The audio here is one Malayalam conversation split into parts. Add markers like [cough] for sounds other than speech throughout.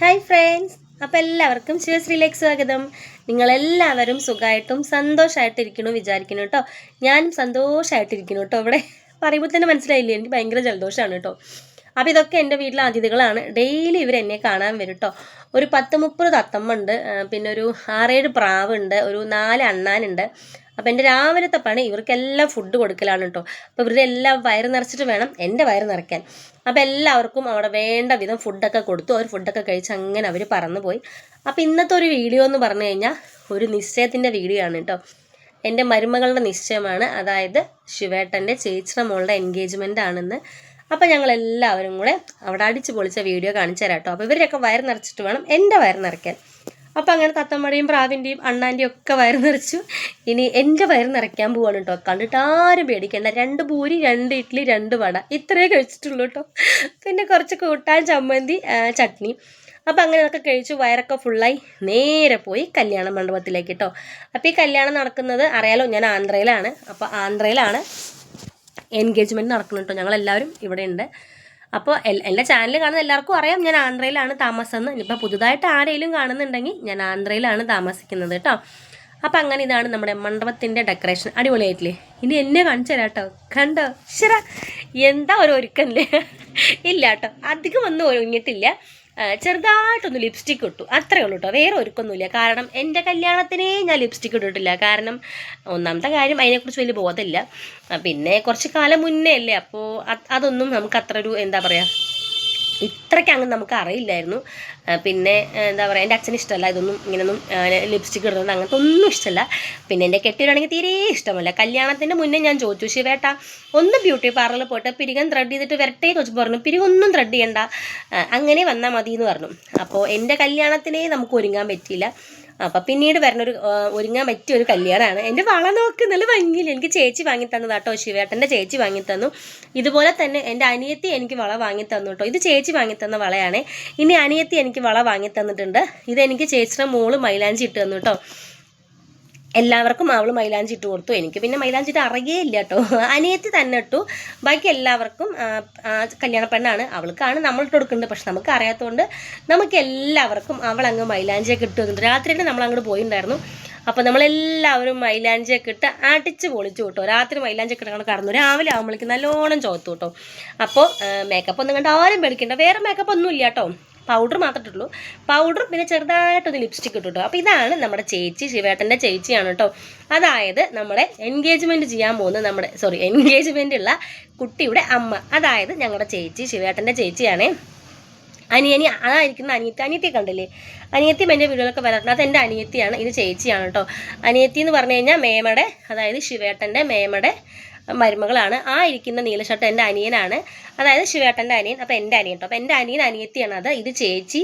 ഹായ് ഫ്രണ്ട്സ് അപ്പം എല്ലാവർക്കും ശിവശ്രീലേക്ക് സ്വാഗതം. നിങ്ങളെല്ലാവരും സുഖമായിട്ടും സന്തോഷമായിട്ടിരിക്കണു വിചാരിക്കുന്നു കേട്ടോ. ഞാനും സന്തോഷമായിട്ടിരിക്കുന്നു കേട്ടോ. ഇവിടെ പറയുമ്പോൾ തന്നെ മനസ്സിലായില്ലേ? എനിക്ക് ഭയങ്കര ജലദോഷമാണ് കേട്ടോ. അപ്പോൾ ഇതൊക്കെ എന്റെ വീട്ടിലെ അതിഥികളാണ്. ഡെയിലി ഇവർ എന്നെ കാണാൻ വരും കേട്ടോ. ഒരു പത്ത് മുപ്പത് തത്തമ്മ ഉണ്ട്. പിന്നെ ഒരു ആറേഴ് പ്രാവുണ്ട്. ഒരു നാല് അണ്ണാനുണ്ട്. അപ്പോൾ എന്റെ രാവിലത്തെ പണി ഇവർക്കെല്ലാം ഫുഡ് കൊടുക്കലാണ് കേട്ടോ അപ്പോൾ ഇവരുടെ എല്ലാം വയറ് നിറച്ചിട്ട് വേണം എന്റെ വയറ് നിറയ്ക്കാൻ. അപ്പോൾ എല്ലാവർക്കും അവിടെ വേണ്ട വിധം ഫുഡൊക്കെ കൊടുത്തു. അവർ ഫുഡൊക്കെ കഴിച്ച് അങ്ങനെ അവർ പറന്നുപോയി. അപ്പോൾ ഇന്നത്തെ ഒരു വീഡിയോ എന്ന് പറഞ്ഞു കഴിഞ്ഞാൽ ഒരു നിശ്ചയത്തിന്റെ വീഡിയോ ആണ് കേട്ടോ എന്റെ മരുമകളുടെ നിശ്ചയമാണ്. അതായത് ശിവേട്ടന്റെ ചേച്ചിയുടെ മോളുടെ എൻഗേജ്മെന്റ് ആണെന്ന്. അപ്പോൾ ഞങ്ങൾ എല്ലാവരും കൂടെ അവിടെ അടിച്ച് പൊളിച്ച വീഡിയോ കാണിച്ചു തരാം കേട്ടോ അപ്പോൾ ഇവരൊക്കെ വയർ നിറച്ചിട്ട് വേണം എന്റെ വയർ നിറയ്ക്കാൻ. അപ്പോൾ അങ്ങനെ തത്തമ്മയുടെയും പ്രാവിന്റെയും അണ്ണാന്റെയും ഒക്കെ വയറ് നിറച്ചു. ഇനി എന്റെ വയറ് നിറയ്ക്കാൻ പോവാണ് കേട്ടോ കണ്ടിട്ട് ആരും പേടിക്കണ്ട. രണ്ട് പൂരി രണ്ട് ഇഡ്ഡലി രണ്ട് വട. ഇത്രയേ കഴിച്ചിട്ടുള്ളൂ കേട്ടോ പിന്നെ കുറച്ച് കൂട്ടാൻ ചമ്മന്തി ചട്നി. അപ്പോൾ അങ്ങനെ അതൊക്കെ കഴിച്ചു. വയറൊക്കെ ഫുള്ളായി നേരെ പോയി കല്യാണ മണ്ഡപത്തിലേക്ക് കേട്ടോ അപ്പോൾ ഈ കല്യാണം നടക്കുന്നത് അറിയാലോ ഞാൻ ആന്ധ്രയിലാണ്. അപ്പോൾ ആന്ധ്രയിലാണ് എൻഗേജ്മെന്റ് നടക്കുന്നുണ്ടോ ഞങ്ങളെല്ലാവരും ഇവിടെ ഉണ്ട്. അപ്പോൾ എന്റെ ചാനൽ കാണുന്ന എല്ലാവർക്കും അറിയാം. ഞാൻ ആന്ധ്രയിലാണ് താമസം ഇനിയിപ്പോൾ പുതുതായിട്ട് ആരെങ്കിലും കാണുന്നുണ്ടെങ്കിൽ ഞാൻ ആന്ധ്രയിലാണ് താമസിക്കുന്നത് കേട്ടോ. അപ്പം അങ്ങനെ ഇതാണ് നമ്മുടെ മണ്ഡപത്തിന്റെ ഡെക്കറേഷൻ അടിപൊളിയായിട്ടില്ലേ? ഇനി എന്നെ കാണിച്ചു തരാം കേട്ടോ. കണ്ടോ? ശരാ എന്താ ഒരു ഒരുക്കല്ലേ? ഇല്ല കേട്ടോ. അധികം ഒന്നും ഒരുങ്ങിയിട്ടില്ല. ചെറുതായിട്ടൊന്ന് ലിപ്സ്റ്റിക് ഇട്ടു. അത്രേ ഉള്ളൂ കേട്ടോ വേറെ ഒരുക്കൊന്നുമില്ല. കാരണം എന്റെ കല്യാണത്തിനേ ഞാൻ ലിപ്സ്റ്റിക് ഇട്ടിട്ടില്ല. കാരണം ഒന്നാമത്തെ കാര്യം അതിനെക്കുറിച്ച് വലിയ ബോധമില്ല. പിന്നെ കുറച്ച് കാലം മുന്നേ അല്ലേ? അപ്പോൾ അതൊന്നും നമുക്ക് അത്ര ഒരു എന്താ പറയുക ഇത്രയ്ക്ക് അങ്ങ് നമുക്ക് അറിയില്ലായിരുന്നു. പിന്നെ എന്താ പറയുക എന്റെ അച്ഛന് ഇഷ്ടമല്ല ഇതൊന്നും ഇങ്ങനൊന്നും ലിപ്സ്റ്റിക് ഇടുന്നത് അങ്ങനത്തെ ഒന്നും ഇഷ്ടമല്ല. പിന്നെ എന്റെ കെട്ടിയിടാണെങ്കിൽ തീരെ ഇഷ്ടമല്ല. കല്യാണത്തിന്റെ മുന്നേ ഞാൻ ചോദിച്ചു ശിവേട്ട ഒന്ന് ബ്യൂട്ടി പാർലറിൽ പോയിട്ട് പിരികൻ ത്രെഡ് ചെയ്തിട്ട് വരട്ടെ ചോദിച്ചു പറഞ്ഞു പിരികൊന്നും ത്രെഡ് ചെയ്യണ്ട. അങ്ങനെ വന്നാൽ മതി എന്ന് പറഞ്ഞു. അപ്പോൾ എന്റെ കല്യാണത്തിനേ നമുക്ക് ഒരുങ്ങാൻ പറ്റിയില്ല. അപ്പം പിന്നീട് വരുന്നൊരു ഒരു ഒരുങ്ങാൻ പറ്റിയ ഒരു കല്യാണമാണ് എന്റെ വള നോക്ക് നല്ല ഭംഗിയില്ല? എനിക്ക് ചേച്ചി വാങ്ങി തന്നു കേട്ടോ ശിവേട്ടന്റെ ചേച്ചി വാങ്ങി തന്നു. ഇതുപോലെ തന്നെ എന്റെ അനിയത്തി എനിക്ക് വള വാങ്ങി തന്നു കേട്ടോ. ഇത് ചേച്ചി വാങ്ങി തന്ന വളയാണ്. ഇനി അനിയത്തി എനിക്ക് വള വാങ്ങി തന്നിട്ടുണ്ട്. ഇതെനിക്ക് ചേച്ചിയുടെ മോൾ മൈലാഞ്ചി ഇട്ട് തന്നു കേട്ടോ. എല്ലാവർക്കും അവൾ മൈലാഞ്ചി ഇട്ട് കൊടുത്തു. എനിക്ക് പിന്നെ മൈലാഞ്ചി ഇട്ട് അറിയേ ഇല്ല കേട്ടോ. അനിയത്തി തന്നെ ഇട്ടു. ബാക്കി എല്ലാവർക്കും കല്യാണ പെണ്ണാണ് അവൾക്കാണ് നമ്മൾ ഇട്ട് കൊടുക്കുന്നത്. പക്ഷെ നമുക്ക് അറിയാത്തതുകൊണ്ട് നമുക്ക് എല്ലാവർക്കും അവൾ അങ്ങ് മൈലാഞ്ചിയൊക്കെ ഇട്ട് രാത്രി രാത്രിയിൽ നമ്മൾ അങ്ങോട്ട് പോയിട്ടുണ്ടായിരുന്നു അപ്പോൾ നമ്മളെല്ലാവരും മൈലാഞ്ചിയൊക്കെ ഇട്ട് അടിച്ച് പൊളിച്ചു കേട്ടോ. രാത്രി മൈലാഞ്ചിയൊക്കെ ഇട്ട് കടന്നു. രാവിലെ ആകുമ്പോഴേക്കും നല്ലോണം ചോത്തു കേട്ടോ. അപ്പോൾ മേക്കപ്പ് ഒന്നും കണ്ട് ആരും പേടിക്കണ്ട. വേറെ മേക്കപ്പ് ഒന്നും ഇല്ല കേട്ടോ. പൗഡർ മാത്രമേ ഇട്ടുള്ളൂ പൗഡർ പിന്നെ ചെറുതായിട്ടൊന്ന് ലിപ്സ്റ്റിക് ഇട്ടു അപ്പോൾ ഇതാണ് നമ്മുടെ ചേച്ചി ശിവേട്ടന്റെ ചേച്ചിയാണ് കേട്ടോ അതായത് നമ്മുടെ എൻഗേജ്മെന്റ് ചെയ്യാൻ പോകുന്ന നമ്മുടെ സോറി എൻഗേജ്മെന്റ് ഉള്ള കുട്ടിയുടെ അമ്മ. അതായത് ഞങ്ങളുടെ ചേച്ചി ശിവേട്ടന്റെ ചേച്ചിയാണേ. അനിയനി അതായിരിക്കുന്ന അനിയത്തി അനിയത്തിയെ കണ്ടില്ലേ? അനിയത്തി എന്റെ വീഡിയോയിലൊക്കെ വരാറുണ്ട്. അത് എന്റെ അനിയത്തിയാണ് ഇത് ചേച്ചിയാണ് കേട്ടോ അനിയത്തി എന്ന് പറഞ്ഞു കഴിഞ്ഞാൽ മേമയുടെ അതായത് ശിവേട്ടന്റെ മേമയുടെ മരുമകളാണ്. ആ ഇരിക്കുന്ന നീല ഷർട്ട് എന്റെ അനിയനാണ്. അതായത് ശിവേട്ടന്റെ അനിയൻ. അപ്പോൾ എന്റെ അനിയൻ അപ്പോൾ എന്റെ അനിയൻ അനിയത്തിയാണ് അത്. ഇത് ചേച്ചി.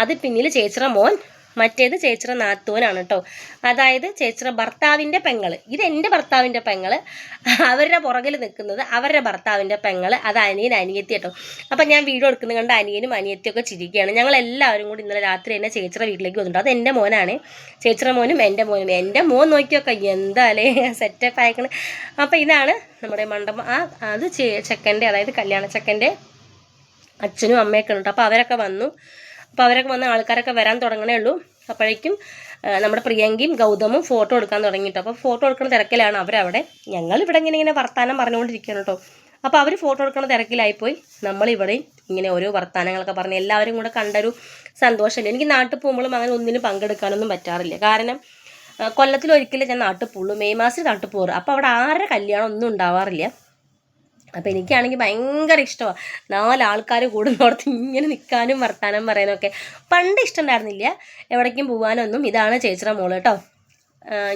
അത് പിന്നിൽ ചേച്ചിയുടെ മോൻ. മറ്റേത് ചേച്ചിയുടെ നാത്തൂനാണ് കേട്ടോ അതായത് ചേച്ചിയുടെ ഭർത്താവിന്റെ പെങ്ങൾ ഇത് എന്റെ ഭർത്താവിന്റെ പെങ്ങൾ അവരുടെ പുറകിൽ നിൽക്കുന്നത് അവരുടെ ഭർത്താവിന്റെ പെങ്ങൾ അത് അനിയൻ അനിയത്തി കേട്ടോ അപ്പം ഞാൻ വീഡിയോ എടുക്കുന്നത് കണ്ട് അനിയനും അനിയത്തിയൊക്കെ ചിരിക്കുകയാണ്. ഞങ്ങൾ എല്ലാവരും കൂടി ഇന്നലെ രാത്രി തന്നെ ചേച്ചിയുടെ വീട്ടിലേക്ക് വന്നിട്ടുണ്ട്. അത് എന്റെ മോനാണ്. ചേച്ചിയുടെ മോനും എന്റെ മോനും. എന്റെ മോൻ നോക്കിയൊക്കെ എന്താലേ സെറ്റപ്പ് ആയിക്കണേ. അപ്പം ഇതാണ് നമ്മുടെ മണ്ഡപം. ആ അത് ചെക്കന്റെ അതായത് കല്യാണ ചെക്കന്റെ അച്ഛനും അമ്മയൊക്കെ ഉണ്ട്. അപ്പോൾ അവരൊക്കെ വന്നു. അപ്പോൾ അവരൊക്കെ വന്ന ആൾക്കാരൊക്കെ വരാൻ തുടങ്ങണേ ഉള്ളൂ. അപ്പോഴേക്കും നമ്മുടെ പ്രിയങ്കയും ഗൗതമും ഫോട്ടോ എടുക്കാൻ തുടങ്ങിയിട്ട് അപ്പോൾ ഫോട്ടോ എടുക്കുന്ന തിരക്കിലാണ് അവരവിടെ. ഞങ്ങൾ ഇവിടെ ഇങ്ങനെ ഇങ്ങനെ വർത്തമാനം പറഞ്ഞുകൊണ്ടിരിക്കുകയാണ് കേട്ടോ. അപ്പോൾ അവർ ഫോട്ടോ എടുക്കുന്ന തിരക്കിലായിപ്പോയി. നമ്മളിവിടെയും ഇങ്ങനെ ഓരോ വർത്തമാനങ്ങളൊക്കെ പറഞ്ഞ് എല്ലാവരും കൂടെ കണ്ടൊരു സന്തോഷമുണ്ട് എനിക്ക് നാട്ടിൽ പോകുമ്പോഴും അങ്ങനെ ഒന്നിനും പങ്കെടുക്കാനൊന്നും പറ്റാറില്ല. കാരണം കൊല്ലത്തിൽ ഒരിക്കലും ഞാൻ നാട്ടിൽ പോകുള്ളൂ മെയ് മാസത്തിൽ നാട്ടിൽ പോകാറ് അപ്പോൾ അവിടെ ആരുടെ കല്യാണം ഒന്നും ഉണ്ടാവാറില്ല. അപ്പോൾ എനിക്കാണെങ്കിൽ ഭയങ്കര ഇഷ്ടമാണ് നാലാൾക്കാർ കൂടുന്നോടത്ത് ഇങ്ങനെ നിൽക്കാനും വർത്താനം പറയാനൊക്കെ. പണ്ട് ഇഷ്ടമുണ്ടായിരുന്നില്ല എവിടേക്കും പോകാനൊന്നും ഇതാണ് ചേച്ചിയുടെ മോൾ കേട്ടോ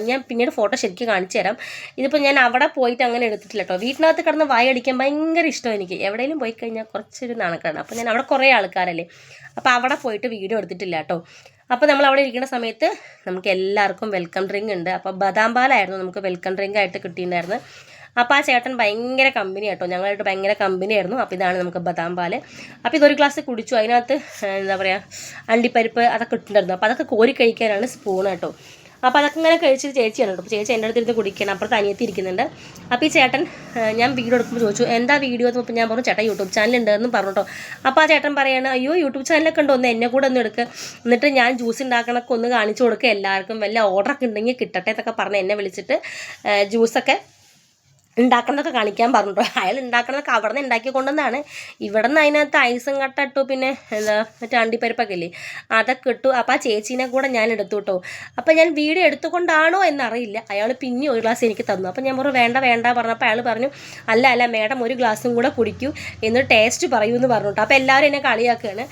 ഞാൻ പിന്നീട് ഫോട്ടോ ശരിക്കും കാണിച്ചു തരാം. ഇതിപ്പോൾ ഞാൻ അവിടെ പോയിട്ട് അങ്ങനെ എടുത്തിട്ടില്ല കേട്ടോ വീട്ടിനകത്ത് കിടന്ന് വായടിക്കാൻ ഭയങ്കര ഇഷ്ടം എനിക്ക്. എവിടെയെങ്കിലും പോയി കഴിഞ്ഞാൽ കുറച്ചൊരു നാണക്കാണ് അപ്പോൾ ഞാൻ അവിടെ കുറേ ആൾക്കാരല്ലേ. അപ്പോൾ അവിടെ പോയിട്ട് വീഡിയോ എടുത്തിട്ടില്ല കേട്ടോ അപ്പോൾ നമ്മൾ അവിടെ ഇരിക്കുന്ന സമയത്ത് നമുക്ക് എല്ലാവർക്കും വെൽക്കം ഡ്രിങ്ക് ഉണ്ട്. അപ്പോൾ ബദാം പാലായിരുന്നു നമുക്ക് വെൽക്കം ഡ്രിങ്ക് ആയിട്ട് കിട്ടിയിട്ടുണ്ടായിരുന്നത്. അപ്പോൾ ആ ചേട്ടൻ ഭയങ്കര കമ്പനി കേട്ടോ ഞങ്ങളായിട്ട് ഭയങ്കര കമ്പനി ആയിരുന്നു. അപ്പോൾ ഇതാണ് നമുക്ക് ബദാം പാൽ. അപ്പോൾ ഇതൊരു ഗ്ലാസ് കുടിച്ചു. അതിനകത്ത് എന്താ പറയുക അണ്ടിപ്പരിപ്പ് അതൊക്കെ ഇട്ടിട്ടുണ്ടായിരുന്നു. അപ്പോൾ അതൊക്കെ കോരി കഴിക്കാനാണ് സ്പൂൺ കേട്ടോ അപ്പോൾ അതൊക്കെ ഇങ്ങനെ കഴിച്ചിട്ട് ചേച്ചിയാണ് കേട്ടോ. ചേച്ചി എന്റെ അടുത്തിരുന്ന് കുടിക്കണം. അപ്പുറത്ത് അനിയത്തി ഇരിക്കുന്നുണ്ട്. അപ്പോൾ ഈ ചേട്ടൻ ഞാൻ വീഡിയോ എടുക്കുമ്പോൾ ചോദിച്ചു എന്താ വീഡിയോ? എന്ന് ഞാൻ പറഞ്ഞു ചേട്ടൻ യൂട്യൂബ് ചാനൽ ഉണ്ടെന്ന് പറഞ്ഞു കേട്ടോ. അപ്പോൾ ആ ചേട്ടൻ പറയാണ് അയ്യോ യൂട്യൂബ് ചാനലൊക്കെ ഉണ്ടോ. ഒന്ന് എന്നെ കൂടെ ഒന്ന് എടുക്കുക എന്നിട്ട് ഞാൻ ജ്യൂസ് ഉണ്ടാക്കണമൊക്കെ ഒന്ന് കാണിച്ചു കൊടുക്കുക എല്ലാവർക്കും വല്ല ഓർഡറൊക്കെ ഉണ്ടെങ്കിൽ കിട്ടട്ടെ എന്നൊക്കെ പറഞ്ഞ് എന്നെ വിളിച്ചിട്ട് ജ്യൂസൊക്കെ ഉണ്ടാക്കണതൊക്കെ കാണിക്കാൻ പറഞ്ഞു അയാൾ ഉണ്ടാക്കണതൊക്കെ അവിടെ നിന്ന് ഉണ്ടാക്കി കൊണ്ടുവന്നാണ് ഇവിടെ നിന്ന് അതിനകത്ത് ഐസും കട്ട ഇട്ടു പിന്നെ എന്താ മറ്റേ അണ്ടിപ്പരിപ്പൊക്കെ ഇല്ലേ? അതൊക്കെ ഇട്ടു. അപ്പോൾ ആ ചേച്ചീനെ കൂടെ ഞാൻ എടുത്തു കേട്ടോ. അപ്പോൾ ഞാൻ വീഡിയോ എടുത്തുകൊണ്ടാണോ എന്നറിയില്ല. അയാൾ പിന്നെ ഒരു ഗ്ലാസ് എനിക്ക് തന്നു. അപ്പോൾ ഞാൻ പറഞ്ഞു വേണ്ട വേണ്ട പറഞ്ഞപ്പോൾ അയാൾ പറഞ്ഞു അല്ല അല്ല മേഡം ഒരു ഗ്ലാസും കൂടെ കുടിക്കൂ. എന്നിട്ട് ടേസ്റ്റ് പറയൂ എന്ന് പറഞ്ഞു കേട്ടോ. അപ്പോൾ എല്ലാവരും എന്നെ കളിയാക്കുകയാണ്.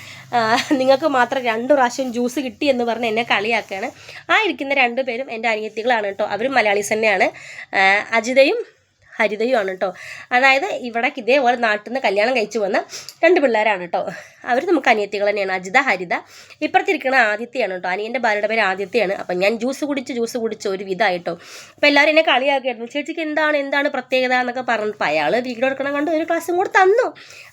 നിങ്ങൾക്ക് മാത്രം രണ്ട് പ്രാവശ്യം ജ്യൂസ് കിട്ടി എന്ന് പറഞ്ഞ് എന്നെ കളിയാക്കുകയാണ്. ആ ഇരിക്കുന്ന രണ്ട് പേരും എന്റെ അനിയത്തികളാണ് കേട്ടോ. അവരും മലയാളീസ് തന്നെയാണ്. അജിതയും ഹരിതയുമാണ് കേട്ടോ അതായത് ഇവിടെ ഇതേപോലെ നാട്ടിൽ നിന്ന് കല്യാണം കഴിച്ചു വന്ന രണ്ട് പിള്ളേരാണ് കേട്ടോ അവർ നമുക്ക് അനിയത്തികൾ തന്നെയാണ്. അജിത ഹരിത. ഇപ്പുറത്തിരിക്കുന്ന ആദിത്യയാണ് കേട്ടോ അനിയന്റെ ഭാര്യയുടെ പേര് ആദിത്യയാണ്. അപ്പം ഞാൻ ജ്യൂസ് കുടിച്ച് ജ്യൂസ് കുടിച്ച് ഒരു വിധമായിട്ടോ അപ്പം എല്ലാവരും എന്നെ കളിയാക്കിയായിരുന്നു ചേച്ചിക്ക് എന്താണ് എന്താണ് പ്രത്യേകത എന്നൊക്കെ പറഞ്ഞപ്പോൾ അയാൾ വീട് എടുക്കണം കണ്ട് ഒരു ക്ലാസ്സും കൂടെ തന്നു.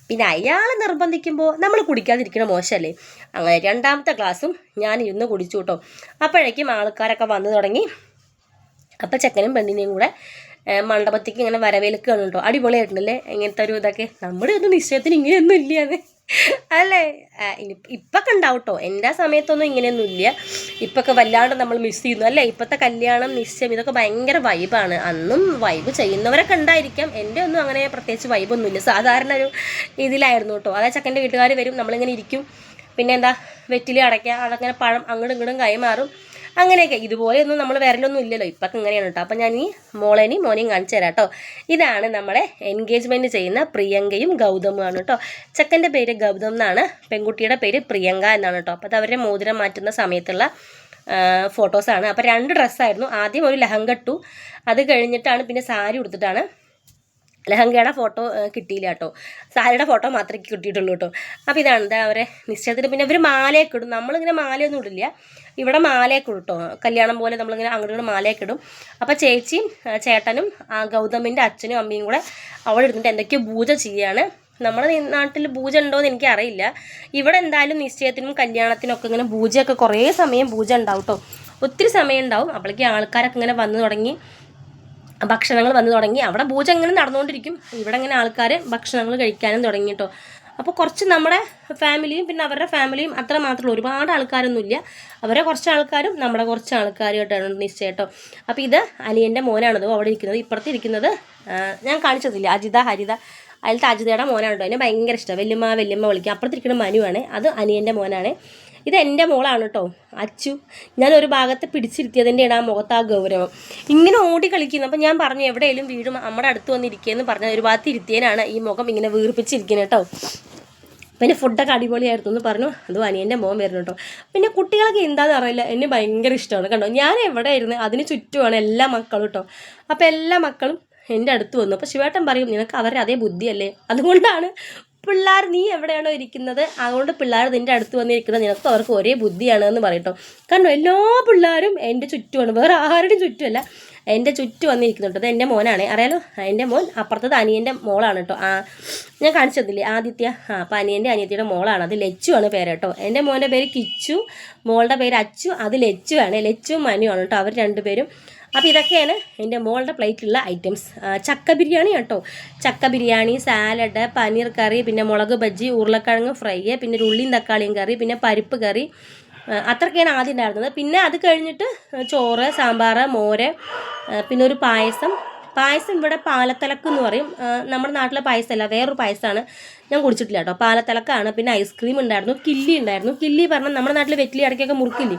പിന്നെ അയാൾ നിർബന്ധിക്കുമ്പോൾ നമ്മൾ കുടിക്കാതിരിക്കണ മോശമല്ലേ അങ്ങനെ രണ്ടാമത്തെ ക്ലാസ്സും ഞാൻ ഇരുന്ന് കുടിച്ചു കേട്ടോ അപ്പോഴേക്കും ആൾക്കാരൊക്കെ വന്നു തുടങ്ങി. അപ്പം ചെക്കനും പെണ്ണിനെയും കൂടെ മണ്ഡപത്തേക്ക് ഇങ്ങനെ വരവേൽക്കുകയാണ് കേട്ടോ. അടിപൊളിയായിട്ടുണ്ടല്ലേ? ഇങ്ങനത്തെ ഒരു ഇതൊക്കെ. നമ്മുടെ ഒന്നും നിശ്ചയത്തിന് ഇങ്ങനെയൊന്നും ഇല്ലാതെ അല്ലേ? ഇനി ഇപ്പൊക്കെ ഉണ്ടാവും കേട്ടോ. എന്റെ സമയത്തൊന്നും ഇങ്ങനെയൊന്നും ഇല്ല. ഇപ്പൊക്കെ വല്ലാണ്ട് നമ്മൾ മിസ് ചെയ്യുന്നു. അല്ലേ? ഇപ്പോഴത്തെ കല്യാണം നിശ്ചയം ഇതൊക്കെ ഭയങ്കര വൈബാണ് അന്നും വൈബ് ചെയ്യുന്നവരൊക്കെ ഉണ്ടായിരിക്കാം. എന്റെ ഒന്നും അങ്ങനെ പ്രത്യേകിച്ച് വൈബൊന്നുമില്ല സാധാരണ ഒരു ഇതിലായിരുന്നു കേട്ടോ. അതായത് ചക്കന്റെ വീട്ടുകാർ വരും നമ്മളിങ്ങനെ ഇരിക്കും. പിന്നെ എന്താ? വെറ്റിലി അടയ്ക്കുക അതങ്ങനെ പഴം അങ്ങോട്ടും ഇങ്ങോട്ടും കൈമാറും. അങ്ങനെയൊക്കെ. ഇതുപോലെയൊന്നും നമ്മൾ വരലൊന്നും ഇല്ലല്ലോ. ഇപ്പം ഇങ്ങനെയാണ് കേട്ടോ അപ്പം ഞാൻ ഈ മോളേനെയും മോനെയും കാണിച്ചു തരാം കേട്ടോ ഇതാണ് നമ്മുടെ എൻഗേജ്മെന്റ് ചെയ്യുന്ന പ്രിയങ്കയും ഗൗതമുമാണ് കേട്ടോ ചെക്കന്റെ പേര് ഗൗതം എന്നാണ്. പെൺകുട്ടിയുടെ പേര് പ്രിയങ്ക എന്നാണ് കേട്ടോ അപ്പോൾ അത് അവരുടെ മോതിരം മാറ്റുന്ന സമയത്തുള്ള ഫോട്ടോസാണ്. അപ്പോൾ രണ്ട് ഡ്രസ്സായിരുന്നു ആദ്യം ഒരു ലഹങ്ക ഇട്ടു. അത് കഴിഞ്ഞിട്ടാണ് പിന്നെ സാരി ഉടുത്തിട്ടാണ് ലഹങ്കയുടെ ഫോട്ടോ കിട്ടിയില്ല കേട്ടോ. സാരിയുടെ ഫോട്ടോ മാത്രമേ കിട്ടിയിട്ടുള്ളൂ കേട്ടോ. അപ്പോൾ ഇതാണ് എന്താ അവരെ നിശ്ചയത്തിന് പിന്നെ ഇവർ മാലയൊക്കെ ഇടും. നമ്മളിങ്ങനെ മാലയൊന്നും ഇടില്ല. ഇവിടെ മാലയൊക്കെ ഇടും കേട്ടോ. കല്യാണം പോലെ നമ്മളിങ്ങനെ അങ്ങോട്ട് മാലയൊക്കെ ഇടും. അപ്പോൾ ചേച്ചിയും ചേട്ടനും ഗൗതമിന്റെ അച്ഛനും അമ്മയും കൂടെ അവിടെ ഇരുന്നിട്ട് എന്തൊക്കെയോ പൂജ ചെയ്യുകയാണ് നമ്മുടെ നാട്ടിൽ പൂജ ഉണ്ടോ എന്ന് എനിക്കറിയില്ല ഇവിടെ എന്തായാലും നിശ്ചയത്തിനും കല്യാണത്തിനൊക്കെ ഇങ്ങനെ പൂജയൊക്കെ കുറേ സമയം പൂജ ഉണ്ടാവും കേട്ടോ. ഒത്തിരി സമയം ഉണ്ടാവും. അപ്പോഴേക്കും ആൾക്കാരൊക്കെ ഇങ്ങനെ വന്നു തുടങ്ങി. ഭക്ഷണങ്ങൾ വന്നു തുടങ്ങി. അവിടെ പൂജ ഇങ്ങനെ നടന്നുകൊണ്ടിരിക്കും. ഇവിടെ ഇങ്ങനെ ആൾക്കാർ ഭക്ഷണങ്ങൾ കഴിക്കാനും തുടങ്ങി കേട്ടോ അപ്പോൾ കുറച്ച് നമ്മുടെ ഫാമിലിയും പിന്നെ അവരുടെ ഫാമിലിയും അത്ര മാത്രമേ ഒരുപാട് ആൾക്കാരൊന്നുമില്ല. അവരെ കുറച്ച് ആൾക്കാരും നമ്മുടെ കുറച്ച് ആൾക്കാരുമായിട്ടാണ് കേട്ടോ അപ്പോൾ ഇത് അനിയന്റെ മോനാണത് അവിടെ ഇരിക്കുന്നത്. ഇപ്പുറത്ത് ഇരിക്കുന്നത് ഞാൻ കാണിച്ചതില്ല? അജിത ഹരിത. അതിലത്തെ അജിതയുടെ മോനാണ് കേട്ടോ എന്നെ ഭയങ്കര ഇഷ്ടമാണ് വല്യമ്മ വല്യമ്മ വിളിക്കുക അപ്പുറത്തിരിക്കുന്ന മനുവാണ്. അത് അനിയന്റെ മോനാണ്. ഇത് എന്റെ മോളാണ് കേട്ടോ അച്ചു ഞാൻ ഒരു ഭാഗത്ത് പിടിച്ചിരുത്തിയതിന്റെയാണ് ആ മുഖത്ത് ആ ഗൗരവം. ഇങ്ങനെ ഓടി കളിക്കുന്നു. അപ്പം ഞാൻ പറഞ്ഞു എവിടെയെങ്കിലും വീഴും നമ്മുടെ അടുത്ത് വന്നിരിക്കുകയെന്ന് പറഞ്ഞാൽ ഒരു ഭാഗത്ത് ഇരുത്തിയതിനാണ് ഈ മുഖം ഇങ്ങനെ വീർപ്പിച്ചിരിക്കുന്നത് കേട്ടോ പിന്നെ ഫുഡൊക്കെ അടിപൊളിയായിരുന്നു എന്ന് പറഞ്ഞു. അത് അനിയന്റെ മോൻ വരുന്നു കേട്ടോ പിന്നെ കുട്ടികളൊക്കെ എന്താണെന്ന് അറിയില്ല. എന്നെ ഭയങ്കര ഇഷ്ടമാണ് കണ്ടോ. ഞാൻ എവിടെ ഇരുന്ന് അതിന് ചുറ്റുമാണ് എല്ലാ മക്കളും കേട്ടോ അപ്പോൾ എല്ലാ മക്കളും എന്റെ അടുത്ത് വന്നു. അപ്പോൾ ശിവേട്ടൻ പറയും നിനക്ക് അവരുടെ അതേ ബുദ്ധിയല്ലേ? അതുകൊണ്ടാണ് പിള്ളേർ നീ എവിടെയാണോ ഇരിക്കുന്നത്? അതുകൊണ്ട് പിള്ളേർ നിന്റെ അടുത്ത് വന്നിരിക്കുന്നത് നിനക്ക് അവർക്ക് ഒരേ ബുദ്ധിയാണ് എന്ന് പറയട്ടോ. കാരണം എല്ലാ പിള്ളേരും എന്റെ ചുറ്റുമാണ്. വേറെ ആരുടെയും ചുറ്റുമല്ല. എന്റെ ചുറ്റും വന്നിരിക്കുന്നുണ്ട്. അത് എന്റെ മോനാണ്. അറിയാലോ? എന്റെ മോൻ അപ്പുറത്തത് അനിയന്റെ മോളാണ് കേട്ടോ. ആ ഞാൻ കാണിച്ചു തന്നില്ലേ ആദിത്യ. ആ അപ്പോൾ അനിയന്റെ അനിയത്തിയുടെ മോളാണ്. അത് ലച്ചു ആണ് പേര് കേട്ടോ. എന്റെ മോന്റെ പേര് കിച്ചു. മോളുടെ പേര് അച്ചു. അത് ലച്ചു ആണ് ലച്ചു മനു ആണ് കേട്ടോ. അവർ രണ്ടുപേരും. അപ്പോൾ ഇതൊക്കെയാണ് എന്റെ മോളുടെ പ്ലേറ്റിലുള്ള ഐറ്റംസ് ചക്ക ബിരിയാണി കേട്ടോ. ചക്ക ബിരിയാണി സാലഡ് പനീർ കറി പിന്നെ മുളക് ബജ്ജി ഉരുളക്കിഴങ്ങ് ഫ്രൈ പിന്നെ ഉള്ളിയും തക്കാളിയും കറി പിന്നെ പരിപ്പ് കറി. അത്രയ്ക്കാണ് ആദ്യം ഉണ്ടായിരുന്നത്. പിന്നെ അത് കഴിഞ്ഞിട്ട് ചോറ് സാമ്പാർ മോര് പിന്നെ ഒരു പായസം. പായസം ഇവിടെ പാലത്തിളക്ക് എന്ന് പറയും. നമ്മുടെ നാട്ടിലെ പായസമല്ല വേറൊരു പായസമാണ്. ഞാൻ കുടിച്ചിട്ടില്ല കേട്ടോ. പാലത്തിളക്കാണ്. പിന്നെ ഐസ്ക്രീം ഉണ്ടായിരുന്നു കില്ലി ഉണ്ടായിരുന്നു. കില്ലി പറഞ്ഞാൽ നമ്മുടെ നാട്ടിൽ വെറ്റിലി അടയ്ക്കൊക്കെ മുറുക്കില്ലേ?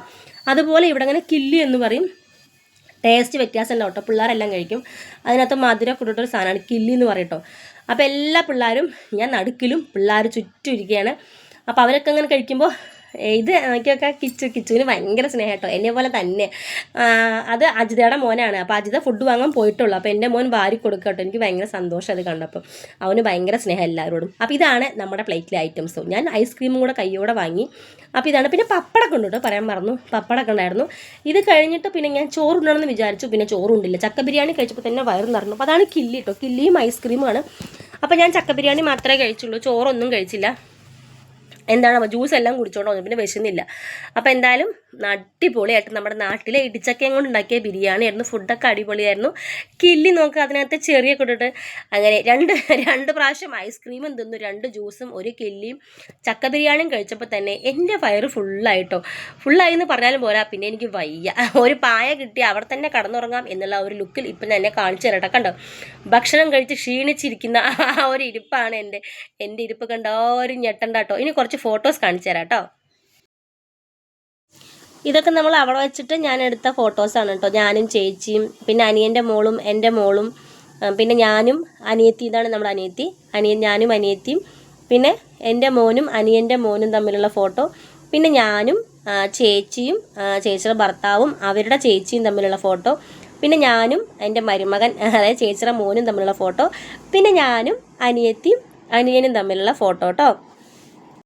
അതുപോലെ ഇവിടെ അങ്ങനെ കില്ലി എന്ന് പറയും. ടേസ്റ്റ് വ്യത്യാസമല്ല. കേട്ടോ. പിള്ളേരെല്ലാം കഴിക്കും. അതിനകത്ത് മധുരം ഇട്ടിട്ടൊരു സാധനമാണ് കില്ലി എന്ന് പറയട്ടോ അപ്പോൾ എല്ലാ പിള്ളേരും ഞാൻ നടുക്കിലും പിള്ളേർ ചുറ്റും ഇരിക്കുകയാണ്. അപ്പോൾ അവരൊക്കെ അങ്ങനെ കഴിക്കുമ്പോൾ ഇത് എനിക്കൊക്കെ കിച്ചു കിച്ചുവിന് ഭയങ്കര സ്നേഹം കേട്ടോ. എന്നെ പോലെ തന്നെ. അത് അജിതയുടെ മോനാണ്. അപ്പോൾ അജിത ഫുഡ് വാങ്ങാൻ പോയിട്ടുള്ളൂ. അപ്പോൾ എന്റെ മോൻ വാരി കൊടുക്കുക എനിക്ക് ഭയങ്കര സന്തോഷം അത് കണ്ടപ്പോൾ. അവന് ഭയങ്കര സ്നേഹം എല്ലാവരോടും. അപ്പോൾ ഇതാണ് നമ്മുടെ പ്ലേറ്റിലെ ഐറ്റംസ് ഞാൻ ഐസ്ക്രീമും കൂടെ കൈയോടെ വാങ്ങി. അപ്പോൾ ഇതാണ്. പിന്നെ പപ്പടമൊക്കെ ഉണ്ട് കേട്ടോ പറയാൻ മറന്നു. പപ്പടമൊക്കെ ഉണ്ടായിരുന്നു. ഇത് കഴിഞ്ഞിട്ട് പിന്നെ ഞാൻ ചോറുണ്ടെന്ന് വിചാരിച്ചു. പിന്നെ ചോറുണ്ടില്ല. ചക്ക ബിരിയാണി കഴിച്ചപ്പോൾ തന്നെ വയറ് നിറഞ്ഞു. അപ്പോൾ അതാണ് കില്ലി കേട്ടോ. കില്ലിയും ഐസ്ക്രീമാണ് അപ്പോൾ ഞാൻ ചക്ക ബിരിയാണി മാത്രമേ കഴിച്ചുള്ളൂ. ചോറൊന്നും കഴിച്ചില്ല. എന്താണ്? ജ്യൂസ് എല്ലാം കുടിച്ചോണ്ട് പിന്നെ വിശന്നില്ല. അപ്പോൾ എന്തായാലും അടിപൊളിയായിട്ട് നമ്മുടെ നാട്ടിലെ ഇടിച്ചക്കയും കൊണ്ട് ഉണ്ടാക്കിയ ബിരിയാണി ആയിരുന്നു ഫുഡൊക്കെ അടിപൊളിയായിരുന്നു. കില്ലി നോക്കുക അതിനകത്ത് ചെറിയ ഇട്ടിട്ട് അങ്ങനെ രണ്ട് രണ്ട് പ്രാവശ്യം ഐസ്ക്രീമും തിന്നു രണ്ട് ജ്യൂസും ഒരു കില്ലിയും ചക്ക ബിരിയാണിയും കഴിച്ചപ്പോൾ തന്നെ എന്റെ വയറ് ഫുള്ളായിട്ടോ ഫുള്ളായി എന്ന് പറഞ്ഞാലും പോരാ പിന്നെ എനിക്ക് വയ്യ. ഒരു പായ കിട്ടി അവിടെ തന്നെ കടന്നുറങ്ങാം എന്നുള്ള ഒരു ലുക്കിൽ ഇപ്പം തന്നെ കാണിച്ചു തരട്ടെ കണ്ടോ? ഭക്ഷണം കഴിച്ച് ക്ഷീണിച്ചിരിക്കുന്ന ആ ഒരു ഇരിപ്പാണ് എന്റെ എന്റെ ഇരിപ്പ് കണ്ട? ഒരു ഞെട്ടണ്ട കേട്ടോ. ഇനി കുറച്ച് ഫോട്ടോസ് കാണിച്ചു തരാം കേട്ടോ. ഇതൊക്കെ നമ്മൾ അവിടെ വെച്ചിട്ട് ഞാൻ എടുത്ത ഫോട്ടോസാണ് കേട്ടോ ഞാനും ചേച്ചിയും പിന്നെ അനിയന്റെ മോളും എന്റെ മോളും പിന്നെ ഞാനും അനിയത്തി ഇതാണ് നമ്മുടെ അനിയത്തി. അനിയൻ ഞാനും അനിയത്തിയും പിന്നെ എന്റെ മോനും അനിയന്റെ മോനും തമ്മിലുള്ള ഫോട്ടോ പിന്നെ ഞാനും ചേച്ചിയും ചേച്ചിയുടെ ഭർത്താവും അവരുടെ ചേച്ചിയും തമ്മിലുള്ള ഫോട്ടോ പിന്നെ ഞാനും എന്റെ മരുമകൻ [laughs] അതായത് ചേച്ചിയുടെ മോനും തമ്മിലുള്ള ഫോട്ടോ പിന്നെ ഞാനും അനിയത്തിയും അനിയനും തമ്മിലുള്ള ഫോട്ടോ കേട്ടോ